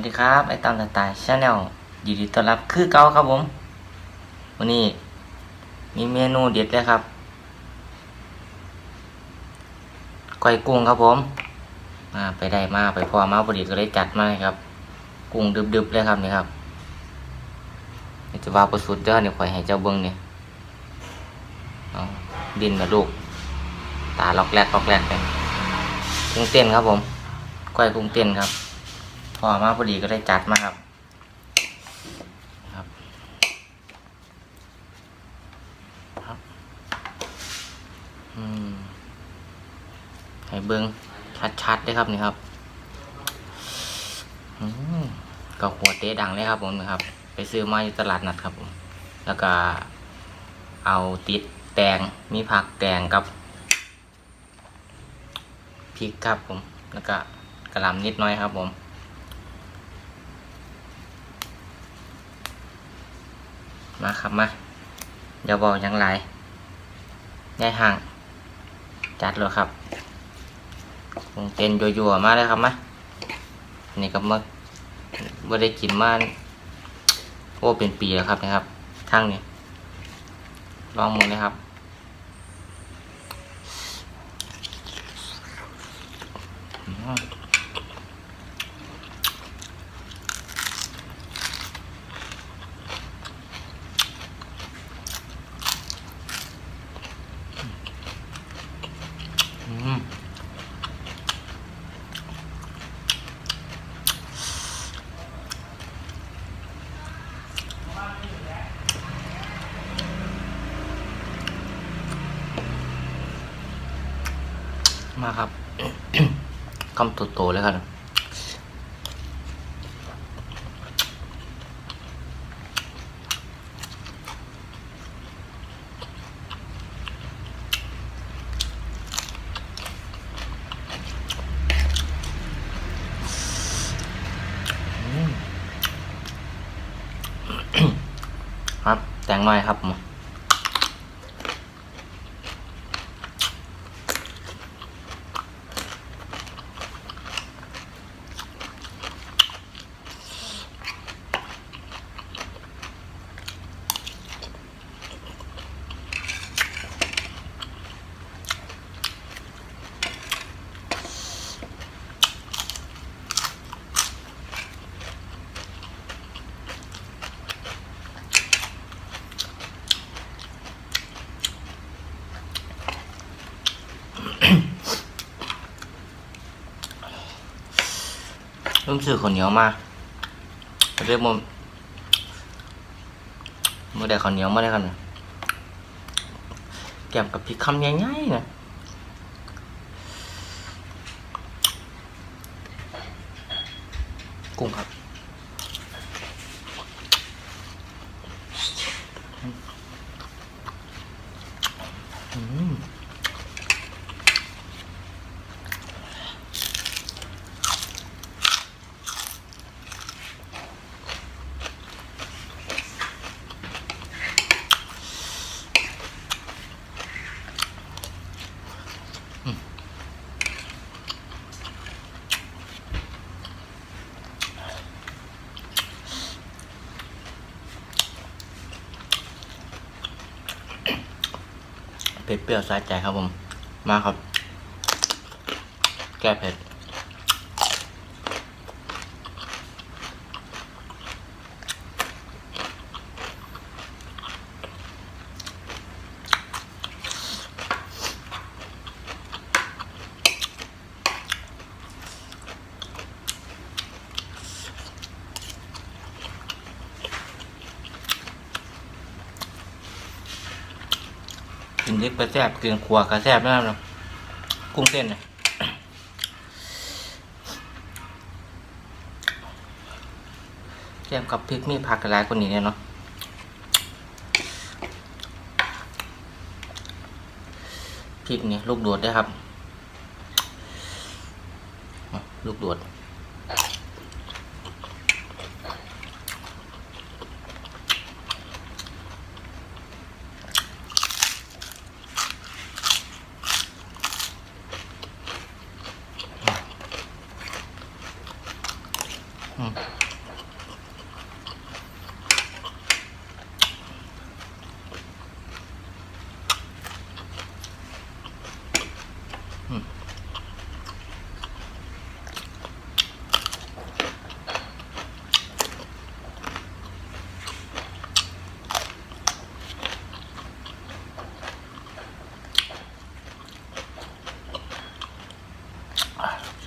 วัสดีครับ ไอตามสไตล์ชาแนลยินดีต้อนรับคือเก่าครับผม วันนี้ มีเมนูเด็ดเลยครับก้อยกุ้งครับผมมาไปได้มาไปพอมาพอดีก็เลยจัดมาเลยครับ กุ้งดึบๆเลยครับนี่ครับนี่จะว่าประสุดเด้อเนี่ยข่อยให้เจ้าเบิ้งเนี่ยดินกับลูก ตาล็อกแรกล็อกแรกเลยกุ้งเต้นครับผมก้อยกุ้งเต้นครับ พอมาพอดีก็ได้จัดมาครับครับ ครับ อืมให้เบิ้งชัดๆเลยครับนี่ครับอืมก็หัวเตะดังเลยครับผมนะครับ ไปซื้อมาอยู่ตลาดนัดครับผม แล้วก็เอาติดแตงมีผักแตงกับพริกครับผม แล้วก็กระหล่ำนิดหน้อยครับผม มาครับมาอย่าบอกยังไรได้ห่าง จัดเลยครับคงเต้นยัวๆมาเลยครับมานี่ก็มาบ่ได้กินมาโอ้เป็นปีแล้วครับนะครับทั้งนี้ลองมือนะครับอืม อืม มาครับคำโตๆเลยครับครับ แต่งหน่อยครับ ริ่มซื้อข้าวเหนียวมาเรียกมันเมื่อได้ข้าวเหนียวมาได้กันนะแกมกับพริกคำใหญ่ๆนะกุ้งครับอืม เผ็ดเปรี้ยวสะใจครับผม มาครับ แก้เผ็ด กินเล็กกระแซบกินขวากระแซบนะครับกุ้งเต้นนะแก้มกับพริกมีผักกระไรคนนี้เนี่ยเนาะพริกเนี่ยลูกโดดได้วยครับ ลูกโดด สุ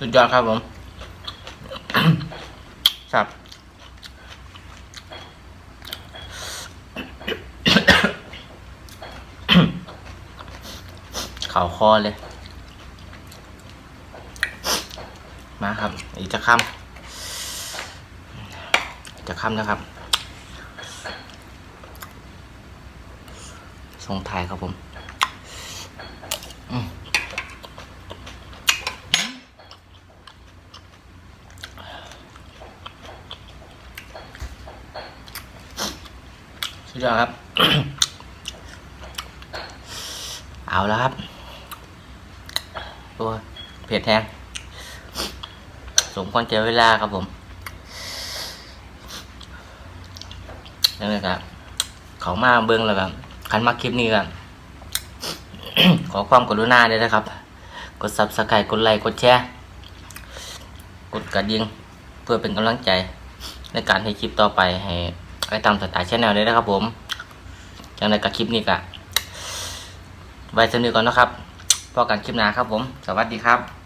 ดยอดครับผม ครับเข่าคอเลย มาครับ อีกจะค่ำจะค่ำนะครับส่งถ่ายครับผม สุดยอดครับ เอาแล้วครับ ตัวเผ็ดแทงสมควรเจอเวลาครับผมนั่นเลยครับ เขามาเบิ้งแล้วแบบคันมาคลิปนี้กันขอความกรุณาด้วยนะครับ กด subscribe กดไลค์ กดแชร์ กดกระดิ่งเพื่อเป็นกำลังใจในการให้คลิปต่อไปให้ ไอ้ตามสไตล์ชแนลเลยนะครับผมจังในกับคลิปนี้กะไว้สำนึกก่อนนะครับพอกันคลิปหน้าครับผม สวัสดีครับ